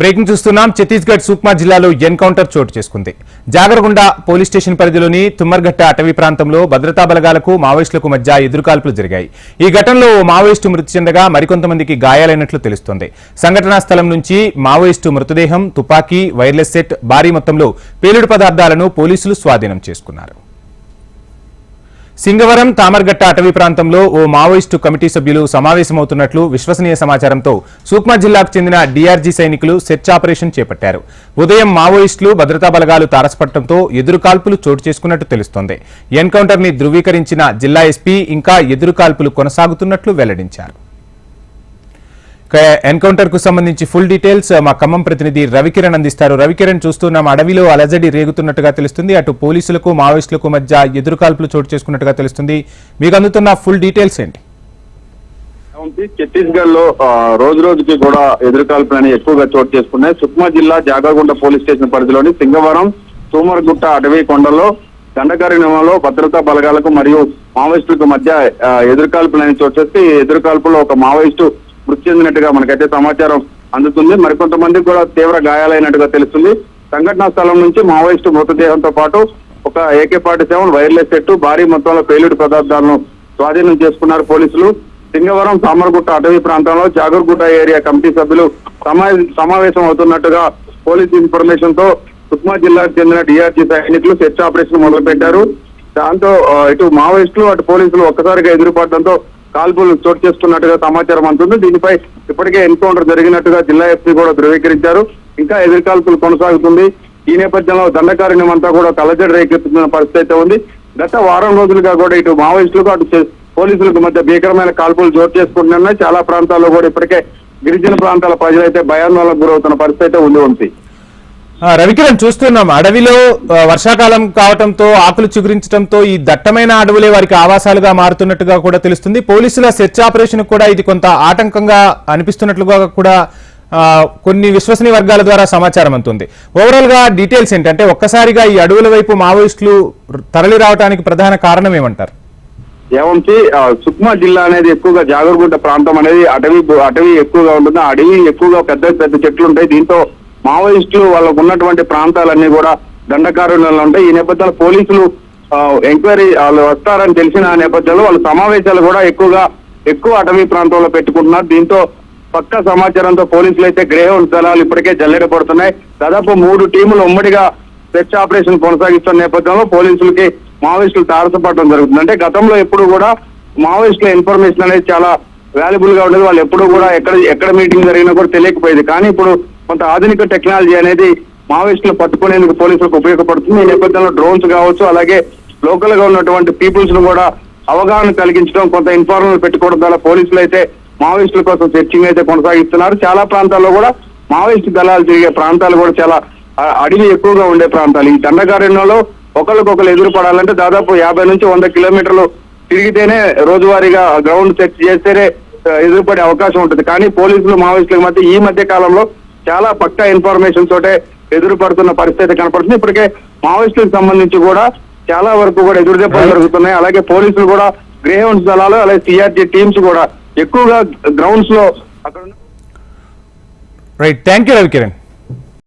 Breaking చూస్తున్నాం. ఛత్తీస్గఢ్ సుక్మా జిల్లాలో encounter చోటు చేసుకుంది. జాగరగుండ పోలీస్ స్టేషన్ పరిధిలోని తుమ్మర్ఘట్ట అటవీ ప్రాంతంలో భద్రతా బలగాలకు మావోయిస్టులకు మధ్య ఎదురుకాల్పులు జరిగాయి. ఈ ఘటనలో ఓ మావోయిస్టు మృతి చెందగా మరికొంతమందికి గాయాలైనట్లు తెలుస్తోంది. సంఘటనా స్థలం నుంచి మావోయిస్టు మృతదేహం తుపాకీ వైర్లెస్ సెట్ భారీ మొత్తంలో పేలుడు పదార్థాలను పోలీసులు స్వాధీనం చేసుకున్నారు. సింగవరం తామర్గట్ట అటవీ ప్రాంతంలో ఓ మావోయిస్టు కమిటీ సభ్యులు సమావేశమవుతున్నట్లు విశ్వసనీయ సమాచారంతో సూక్మా జిల్లాకు చెందిన డీఆర్జీ సైనికులు సెర్చ్ ఆపరేషన్ చేపట్టారు. ఉదయం మావోయిస్టులు భద్రతా బలగాలు తారసపడటంతో ఎదురుకాల్పులు చోటు చేసుకున్నట్టు తెలుస్తోంది. ఎన్కౌంటర్ని ధృవీకరించిన జిల్లా ఎస్పీ ఇంకా ఎదురుకాల్పులు కొనసాగుతున్నట్లు వెల్లడించారు. ఎన్కౌంటర్కు సంబంధించి ఫుల్ డీటెయిల్స్ మా ఖమ్మం ప్రతినిధి రవికిరణ్ అందిస్తారు. రవికిరణ్ చూస్తున్నాం అడవిలో అలజడి రేగుతున్నట్టుగా తెలుస్తుంది. అటు పోలీసులకు మావోయిస్టులకు మధ్య ఎదురుకాల్పులు చోటు చేసుకున్నట్టుగా తెలుస్తుంది. మీకు అందుతున్న ఫుల్ డీటెయిల్స్ ఏంటి? ఛత్తీస్గఢ్లో రోజు రోజుకి కూడా ఎదురుకాల్పులు అనేవి ఎక్కువగా చోటు చేసుకున్నాయి. సుక్మా జిల్లా జాగాగుండ పోలీస్ స్టేషన్ పరిధిలోని సింగవరం తూమరగుట్ట అటవీ కొండలో దండకారణ్యంలో భద్రతా బలగాలకు మరియు మావోయిస్టులకు మధ్య ఎదురుకాల్పులని ఎదురుకాల్పులు అనేవి చోటు చేసి ఎదురుకాల్పులో ఒక మావోయిస్టు మృతి చెందినట్టుగా మనకైతే సమాచారం అందుతుంది. మరికొంతమందికి కూడా తీవ్ర గాయాలైనట్టుగా తెలుస్తుంది. సంఘటనా స్థలం నుంచి మావోయిస్టు మృతదేహంతో పాటు ఒక ఏకే పాటి సెవెన్ వైర్లెస్ సెట్ భారీ మొత్తంలో పేలుడు పదార్థాలను స్వాధీనం చేసుకున్నారు పోలీసులు. సింగవరం సామర్గుట్ట అటవీ ప్రాంతంలో జాగర్గుట్ట ఏరియా కమిటీ సభ్యులు సమా- సమావేశం అవుతున్నట్టుగా పోలీస్ ఇన్ఫర్మేషన్తో సుక్మా జిల్లాకు చెందిన డిఆర్జీ సైనికులు సెర్చ్ ఆపరేషన్ మొదలుపెట్టారు. దాంతో ఇటు మావోయిస్టులు అటు పోలీసులు ఒక్కసారిగా ఎదురుపడడంతో కాల్పులు చోటు చేసుకున్నట్టుగా సమాచారం అందుతుంది దీనిపై ఇప్పటికే ఎన్కౌంటర్ జరిగినట్టుగా జిల్లా ఎస్పీ కూడా ధృవీకరించారు. ఇంకా ఎదురుకాల్పులు కొనసాగుతుంది. ఈ నేపథ్యంలో దండకారణ్యం అంతా కూడా కలజడి రేకెత్తుతున్న పరిస్థితి అయితే ఉంది. గత వారం రోజులుగా కూడా ఇటు మావోయిస్టులకు అటు పోలీసులకు మధ్య భీకరమైన కాల్పులు చోటు చేసుకుంటున్నాయి. చాలా ప్రాంతాల్లో కూడా ఇప్పటికే గిరిజన ప్రాంతాల ప్రజలైతే భయాందోళనకు గురవుతున్న పరిస్థితి అయితే ఉంది ఉంది. రవికిరణ్ చూస్తున్నాం. అడవిలో వర్షాకాలం కావటంతో ఆకులు చిగురించడంతో ఈ దట్టమైన అడవులే వారికి ఆవాసాలుగా మారుతున్నట్టుగా కూడా తెలుస్తుంది. పోలీసుల సెర్చ్ ఆపరేషన్ కూడా ఇది కొంత ఆటంకంగా అనిపిస్తున్నట్లుగా కూడా కొన్ని విశ్వసనీయ వర్గాల ద్వారా సమాచారం అందుతుంది. ఓవరాల్గా డీటెయిల్స్ ఏంటంటే ఒక్కసారిగా ఈ అడవుల వైపు మావోయిస్టులు తరలి రావడానికి ప్రధాన కారణం ఏమంటారు? ఏమంటే సుక్మా జిల్లా అనేది ఎక్కువగా జాగర్గుంట ప్రాంతం అనేది అటవీ అటవీ ఎక్కువగా ఉంటుంది. అడవి ఎక్కువగా పెద్ద పెద్ద చెట్లు ఉంటాయి. దీంతో మావోయిస్టులు వాళ్ళకు ఉన్నటువంటి ప్రాంతాలన్నీ కూడా దండకారణ్యంలో ఉంటాయి. ఈ నేపథ్యంలో పోలీసులు ఎంక్వైరీ వాళ్ళు వస్తారని తెలిసిన నేపథ్యంలో వాళ్ళ సమావేశాలు కూడా ఎక్కువగా ఎక్కువ అటవీ ప్రాంతంలో పెట్టుకుంటున్నారు. దీంతో పక్క సమాచారంతో పోలీసులు అయితే గ్రేహౌండ్ దళాలు ఇప్పటికే జల్లెడ పడుతున్నాయి. దాదాపు మూడు టీములు ఉమ్మడిగా సెర్చ్ ఆపరేషన్ కొనసాగిస్తున్న నేపథ్యంలో పోలీసులకి మావోయిస్టులు తారసపడడం జరుగుతుంది. అంటే గతంలో ఎప్పుడు కూడా మావోయిస్టుల ఇన్ఫర్మేషన్ అనేది చాలా వాల్యుబుల్గా ఉండేది. వాళ్ళు ఎప్పుడు కూడా ఎక్కడ ఎక్కడ మీటింగ్ జరిగినా కూడా తెలియకపోయేది. కానీ ఇప్పుడు కొంత ఆధునిక టెక్నాలజీ అనేది మావోయిస్టులు పట్టుకునేందుకు పోలీసులకు ఉపయోగపడుతుంది. ఈ నేపథ్యంలో డ్రోన్స్ కావచ్చు అలాగే లోకల్గా ఉన్నటువంటి పీపుల్స్ను కూడా అవగాహన కలిగించడం కొంత ఇన్ఫార్మల్ పెట్టుకోవడం ద్వారా పోలీసులు అయితే మావోయిస్టుల కోసం సెర్చింగ్ అయితే కొనసాగిస్తున్నారు. చాలా ప్రాంతాల్లో కూడా మావోయిస్టు దళాలు తిరిగే ప్రాంతాలు కూడా చాలా అడివి అడవి ఎక్కువగా ఉండే ప్రాంతాలు. ఈ దండకారణ్యంలో ఒకరికొకరు ఎదురుపడాలంటే దాదాపు యాభై నుంచి వంద కిలోమీటర్లు తిరిగితేనే రోజువారీగా గ్రౌండ్ సెర్చ్ చేస్తేనే ఎదురుపడే అవకాశం ఉంటుంది. కానీ పోలీసులు మావోయిస్టుల మధ్య ఈ మధ్య కాలంలో చాలా పక్కా ఇన్ఫర్మేషన్ తోటే ఎదురు పడుతున్న పరిస్థితి కనపడుతుంది. ఇప్పటికే మావోయిస్టులకు సంబంధించి కూడా చాలా వరకు కూడా ఎదురు దెబ్బలు జరుగుతున్నాయి. అలాగే పోలీసులు కూడా గ్రేహౌండ్స్ దళాలు అలాగే సిఆర్జీ టీమ్స్ కూడా ఎక్కువగా గ్రౌండ్స్లో అక్కడ రైట్ థ్యాంక్ యూ రవికిరణ్